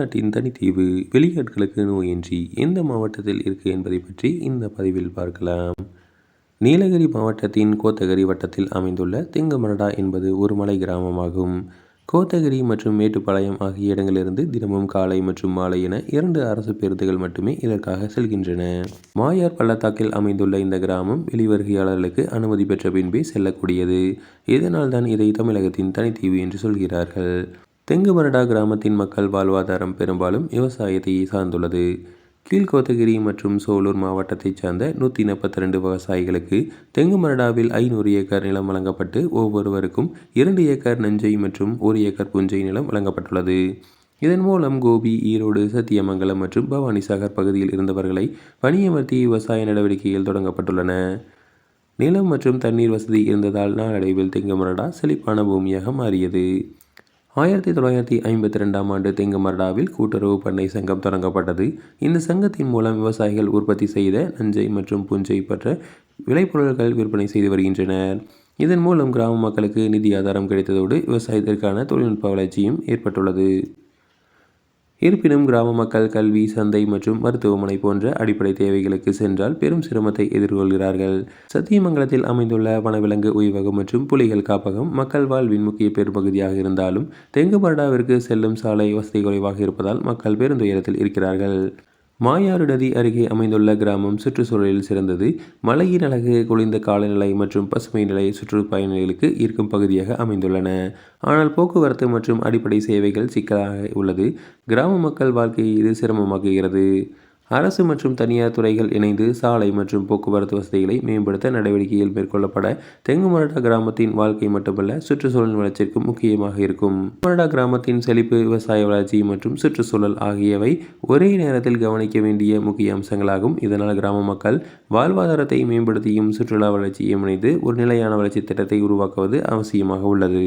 நாட்டின் தனித்தீவு வெளியாட்களுக்கு நோயின்றி எந்த மாவட்டத்தில் இருக்கு என்பதை பற்றி இந்த பதிவில் பார்க்கலாம். நீலகிரி மாவட்டத்தின் கோத்தகிரி வட்டத்தில் அமைந்துள்ள தெங்குமரடா என்பது ஒரு மலை கிராமமாகும். கோத்தகிரி மற்றும் மேட்டுப்பாளையம் ஆகிய இடங்களிலிருந்து தினமும் காலை மற்றும் மாலை என இரண்டு அரசு பேருந்துகள் மட்டுமே இதற்காக செல்கின்றன. மாயார் பள்ளத்தாக்கில் அமைந்துள்ள இந்த கிராமம் வெளிவருகையாளர்களுக்கு அனுமதி பெற்ற பின்பே செல்லக்கூடியது. இதனால் தான் இதை தமிழகத்தின் தனித்தீவு என்று சொல்கிறார்கள். தெங்குமரடா கிராமத்தின் மக்கள் வாழ்வாதாரம் பெரும்பாலும் விவசாயத்தை சார்ந்துள்ளது. கீழ்கோத்தகிரி மற்றும் சோலூர் மாவட்டத்தைச் சார்ந்த நூற்றி நாற்பத்தி ரெண்டு விவசாயிகளுக்கு தெங்கு மரடாவில் ஐநூறு ஏக்கர் நிலம் வழங்கப்பட்டு ஒவ்வொருவருக்கும் இரண்டு ஏக்கர் நஞ்சை மற்றும் ஒரு ஏக்கர் புஞ்சை நிலம் வழங்கப்பட்டுள்ளது. இதன் மூலம் கோபி ஈரோடு சத்தியமங்கலம் மற்றும் பவானிசாகர் பகுதியில் இருந்தவர்களை பணியமர்த்தி விவசாய நடவடிக்கைகள் தொடங்கப்பட்டுள்ளன. நிலம் மற்றும் தண்ணீர் வசதி இருந்ததால் நாளடைவில் தெங்கு மரடா செழிப்பான பூமியாக மாறியது. ஆயிரத்தி தொள்ளாயிரத்தி ஐம்பத்தி ரெண்டாம் ஆண்டு தெங்குமரடாவில் கூட்டுறவு பண்ணை சங்கம் தொடங்கப்பட்டது. இந்த சங்கத்தின் மூலம் விவசாயிகள் உற்பத்தி செய்த நஞ்சை மற்றும் புஞ்சை பற்ற விளைபொருட்கள் விற்பனை செய்து வருகின்றனர். இதன் மூலம் கிராம மக்களுக்கு நிதி ஆதாரம் கிடைத்ததோடு விவசாயத்திற்கான தொழில்நுட்ப வளர்ச்சியும் ஏற்பட்டுள்ளது. இருப்பினும் கிராம மக்கள் கல்வி சந்தை மற்றும் மருத்துவமனை போன்ற அடிப்படை தேவைகளுக்கு சென்றால் பெரும் சிரமத்தை எதிர்கொள்கிறார்கள். சத்தியமங்கலத்தில் அமைந்துள்ள வனவிலங்கு உய்வகம் மற்றும் புலிகள் காப்பகம் மக்கள் வாழ்வின் முக்கிய பெரும்பகுதியாக இருந்தாலும் தெங்குமரடாவிற்கு செல்லும் சாலை வசதி குறைவாக இருப்பதால் மக்கள் பெருந்துயரத்தில் இருக்கிறார்கள். மாயாறு நதி அருகே அமைந்துள்ள கிராமம் சுற்றுச்சூழலில் சிறந்தது. மலையின் அழகு குளிர்ந்த காலநிலை மற்றும் பசுமை நிலை சுற்றுப்பயணிகளுக்கு ஈர்க்கும் பகுதியாக அமைந்துள்ளன. ஆனால் போக்குவரத்து மற்றும் அடிப்படை சேவைகள் சிக்கலாக உள்ளது. கிராம மக்கள் வாழ்க்கையை இது சிரமமாக்குகிறது. அரசு மற்றும் தனியார் துறைகள் இணைந்து சாலை மற்றும் போக்குவரத்து வசதிகளை மேம்படுத்த நடவடிக்கைகள் மேற்கொள்ளப்பட தெங்கு மரடா கிராமத்தின் வாழ்க்கை மட்டுமல்ல சுற்றுச்சூழல் வளர்ச்சிக்கும் முக்கியமாக இருக்கும். மரடா கிராமத்தின் செழிப்பு விவசாய வளர்ச்சி மற்றும் சுற்றுச்சூழல் ஆகியவை ஒரே நேரத்தில் கவனிக்க வேண்டிய முக்கிய அம்சங்களாகும். இதனால் கிராம மக்கள் வாழ்வாதாரத்தை மேம்படுத்தியும் சுற்றுலா வளர்ச்சியை இணைந்து ஒரு நிலையான வளர்ச்சி திட்டத்தை உருவாக்குவது அவசியமாக உள்ளது.